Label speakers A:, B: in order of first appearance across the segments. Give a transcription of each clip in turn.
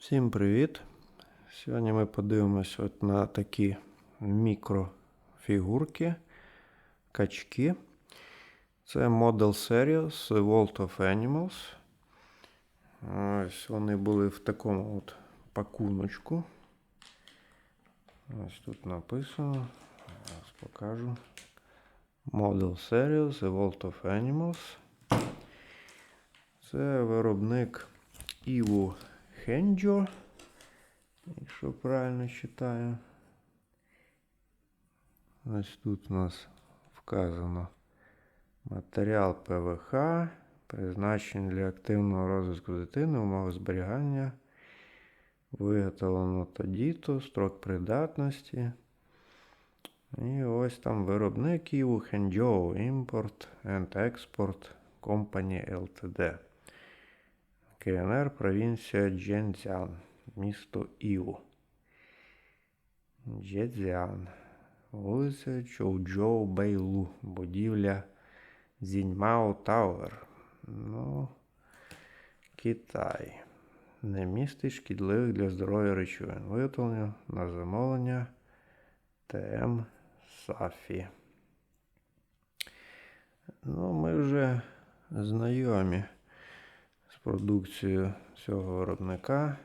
A: Всім привіт! Сьогодні ми подивимося от на такі мікрофігурки, качки. Це Model Series World of Animals. Ось вони були в такому от пакуночку. Ось тут написано. Зараз покажу. Model Series World of Animals. Це виробник Ivo Хенджо, якщо правильно читаю. Ось тут у нас вказано матеріал ПВХ, призначений для активного розвитку дитини, умови зберігання, виготовлено тоді-то, строк придатності. І ось там виробник Ivo Хенджо, Import and Export Company Ltd. КНР, провінція Дженцян, місто Іу. Джедзян. Вулиця Чоуджоу Бейлу. Будівля Зіньмао Тауер. Ну, Китай. Не містить шкідливих для здоров'я речовин. Виготовлення на замовлення ТМ Сафі. Ну, ми вже знайомі продукцією цього виробника,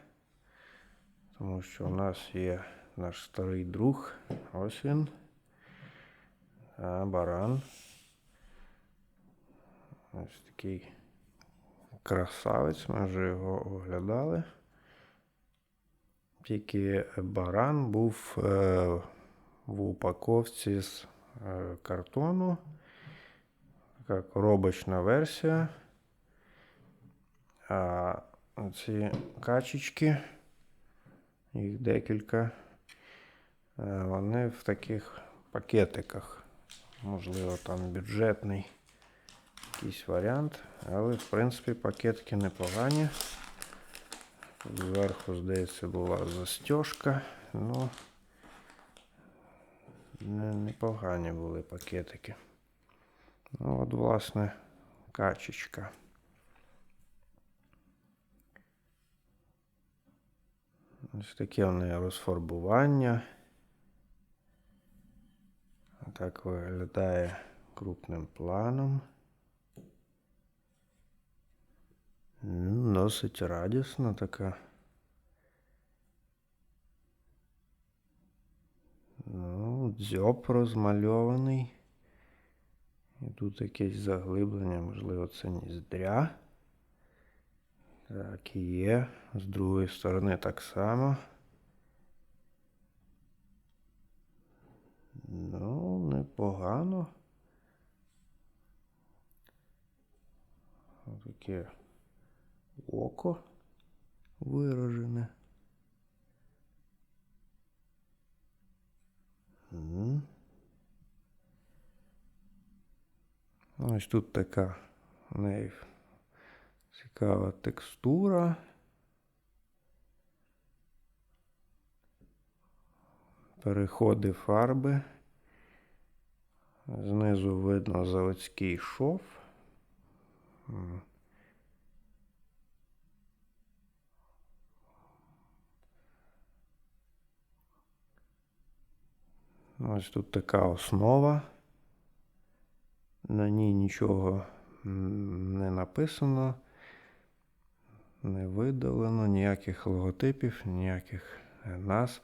A: тому що у нас є наш старий друг, ось він, а баран. Ось такий красавець, ми вже його оглядали. Тільки баран був е, в упаковці з е, картону, така коробочна версія. А ці качечки, їх декілька, вони в таких пакетиках. Можливо, там бюджетний якийсь варіант, але в принципі пакетики непогані. Зверху, здається, була застежка. Ну непогані були пакетики. Ну, от, власне, качечка. Ось таке вони розфарбування. Так виглядає крупним планом. Ну, Досить радісна така. Ну, дзьоб розмальований. І тут якесь заглиблення, можливо, це ніздря. Так, є. З другої сторони так само. Ну, непогано. Таке око виражене. Ось тут така у неї Цікава текстура. Переходи фарби. Знизу видно заводський шов. Ось тут така основа. На ній нічого не написано не видалено ніяких логотипів, ніяких е, назв.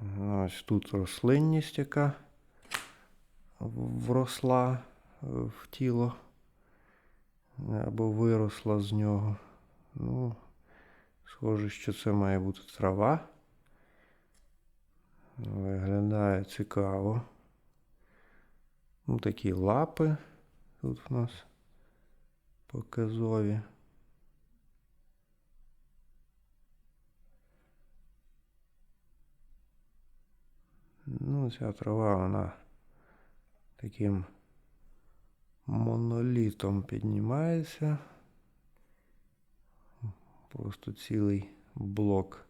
A: Ну, ось тут рослинність, яка вросла е, в тіло або виросла з нього. Ну, схоже, що це має бути трава. Виглядає цікаво. Ну, такі лапи тут в нас показові. Ну, ця трава, вона таким монолітом піднімається. Просто цілий блок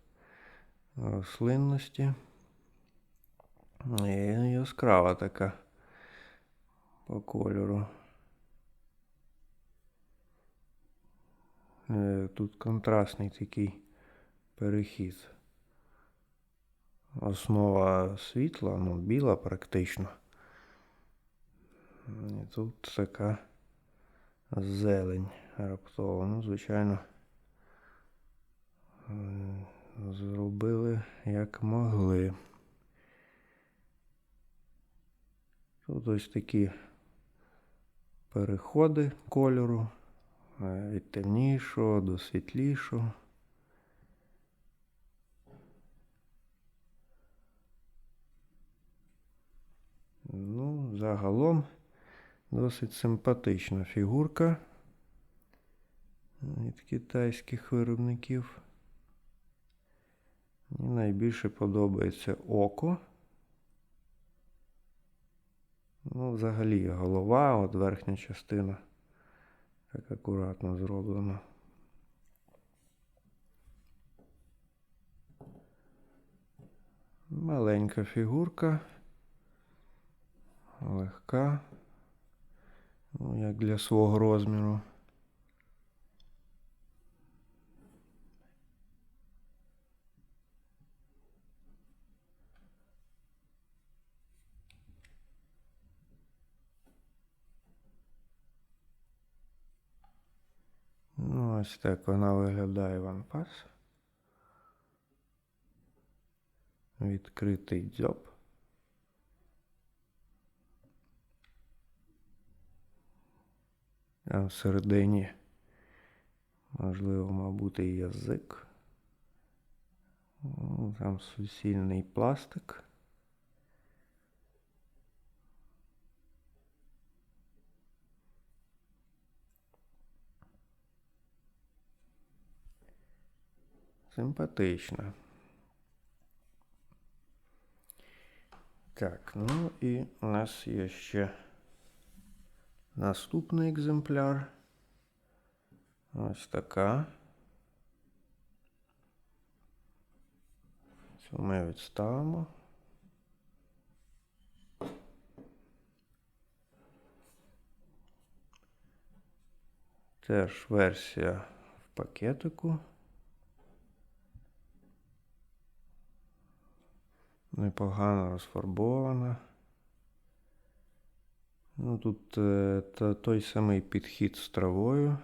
A: рослинності. І яскрава така по кольору. Е, тут контрастний такий перехід. Основа світла, ну, біла практично. І тут така зелень раптова. Ну, звичайно, зробили як могли. Тут ось такі переходи кольору е, від темнішого до світлішого. Ну, загалом досить симпатична фігурка від китайських виробників. Мені найбільше подобається око. Ну, взагалі голова, от верхня частина так акуратно зроблена. Маленька фігурка. Легка. Ну, як для свого розміру. Ну, ось так вона виглядає ванпас. Відкритий дзьоб. Там всередині, можливо, мабуть, і язик. Ну, Там суцільний пластик. Симпатично. Так, ну і у нас є ще наступний екземпляр. Ось така. Цю ми відставимо. Теж версія в пакетику. Непогано розфарбована. Ну, Тут е, та, той самий підхід з травою.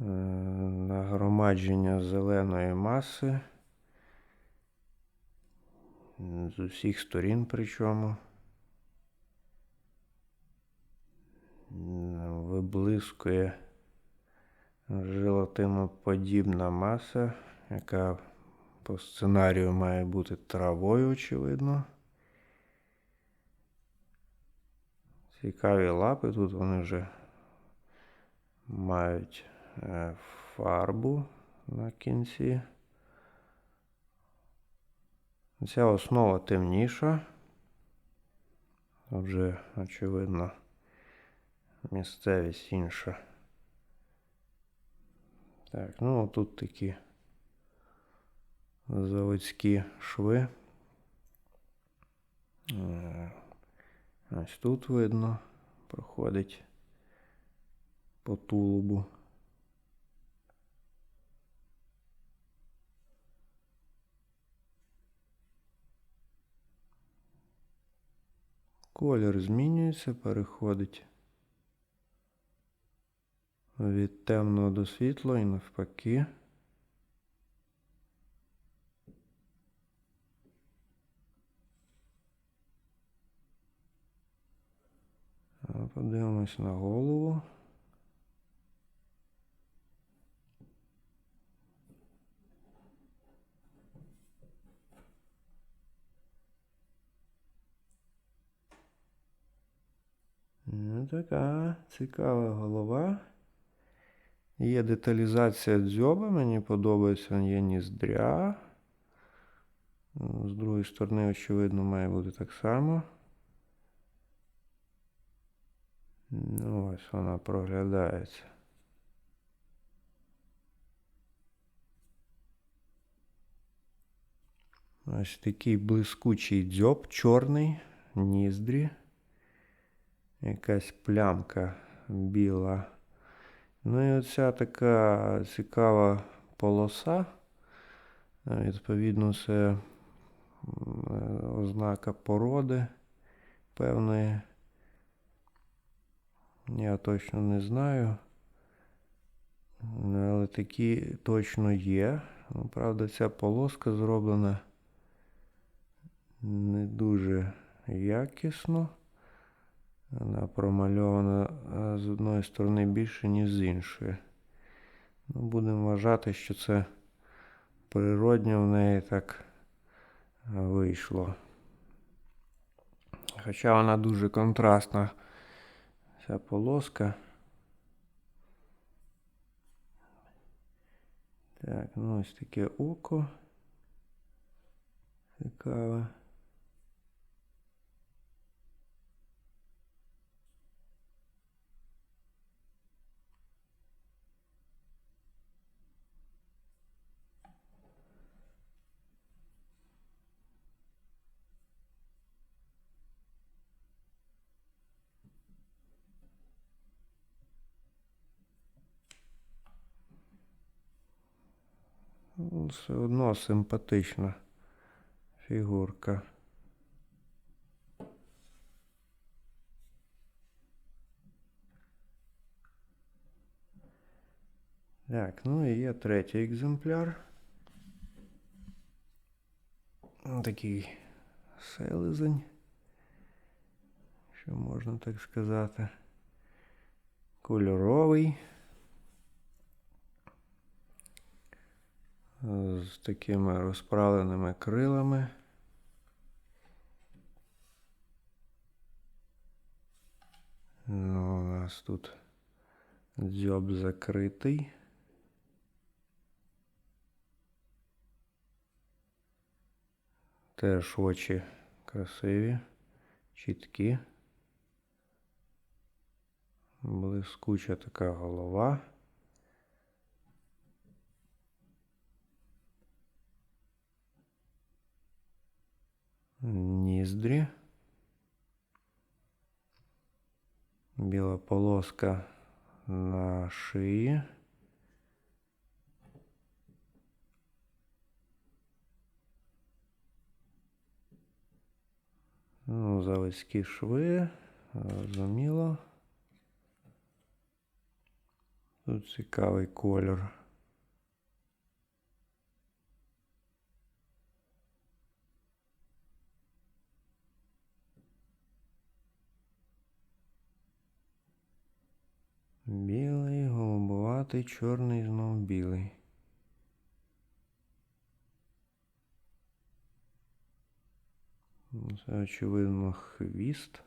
A: Е, нагромадження зеленої маси. З усіх сторін причому. Виблискує желатиноподібна маса, яка по сценарію має бути травою, очевидно. Цікаві лапи. Тут вони вже мають е, фарбу на кінці. Ця основа темніша. Вже, очевидно, місцевість інша. Так, ну тут такі заводські шви. Е, Ось тут видно, проходить по тулубу. Колір змінюється, переходить від темного до світлого і навпаки. Подивимось на голову. Ну, така цікава голова. Є деталізація дзьоба, мені подобається, є ніздря. З другої сторони, очевидно, має бути так само. Ну, ось вона проглядається. Ось такий блискучий дзьоб, чорний, ніздрі. Якась плямка біла. Ну і оця така цікава полоса. Відповідно, це е, ознака породи певної. Я точно не знаю. Ну, Але такі точно є. Ну, правда, ця полоска зроблена не дуже якісно. Вона промальована з одної сторони більше, ніж з іншої. Ну, будемо вважати, що це природньо в неї так вийшло. Хоча вона дуже контрастна, ця полоска. Так, ну ось таке око. Цікаве. Все одно симпатична фігурка. Так, ну і є третій екземпляр. Ну, Такий селезень, що можна так сказати. Кольоровий. З такими розправленими крилами. Ну, у нас тут дзьоб закритий. Теж очі красиві, чіткі. Блискуча така голова. Ніздрі. Біла полоска на шиї. Ну, заводські шви, зрозуміло. Тут цікавий кольор. Голубоватий, чорний, знов білий. Це, очевидно, хвіст.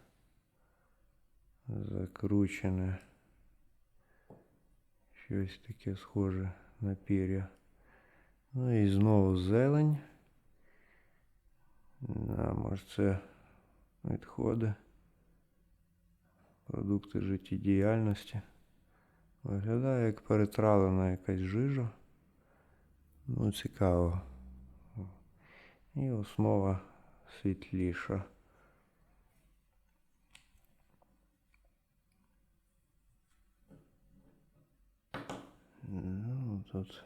A: Закручене. Щось таке схоже на пір'я. Ну і знову зелень. А, може це відходи. Продукти життєдіяльності. Виглядає як перетравлена якась жижа. Ну, цікаво. І основа світліша. Ну, тут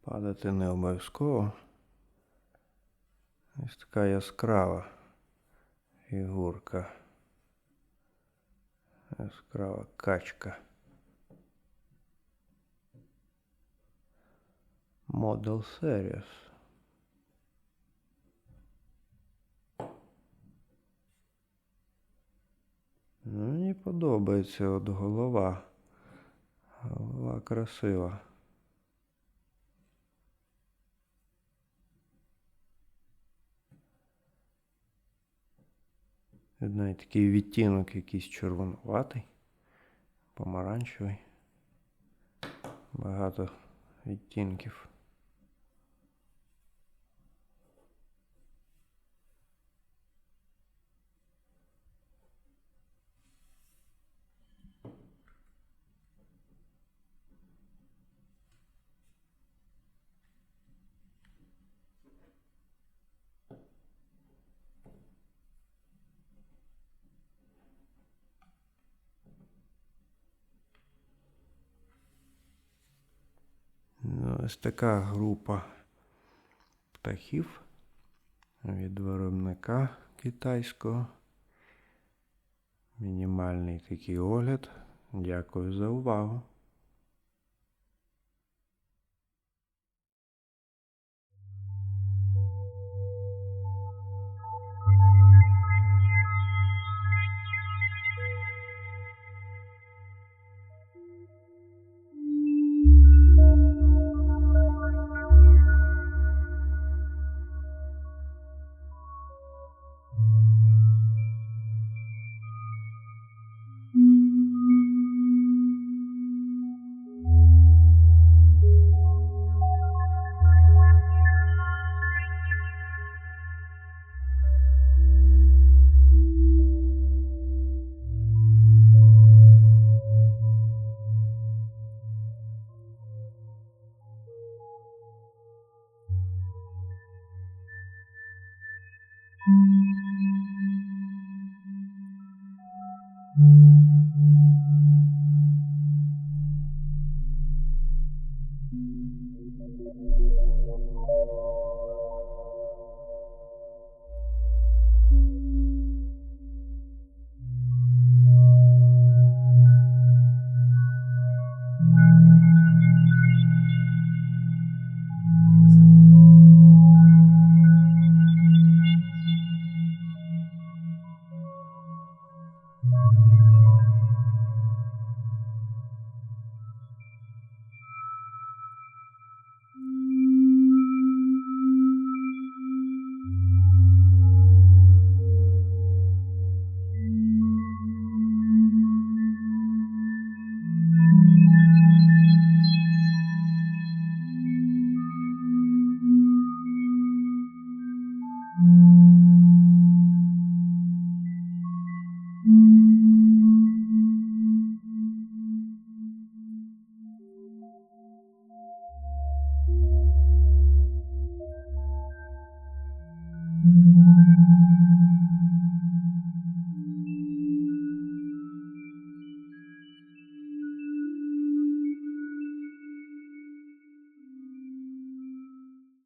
A: падати не обов'язково. Ось така яскрава фігурка. Яскрава качка. Model Series. Ну, мені подобається от голова. Голова красива. Навіть такий відтінок якийсь червонуватий, помаранчевий. Багато відтінків. Ось така група птахів від виробника китайського. Мінімальний такий огляд. Дякую за увагу.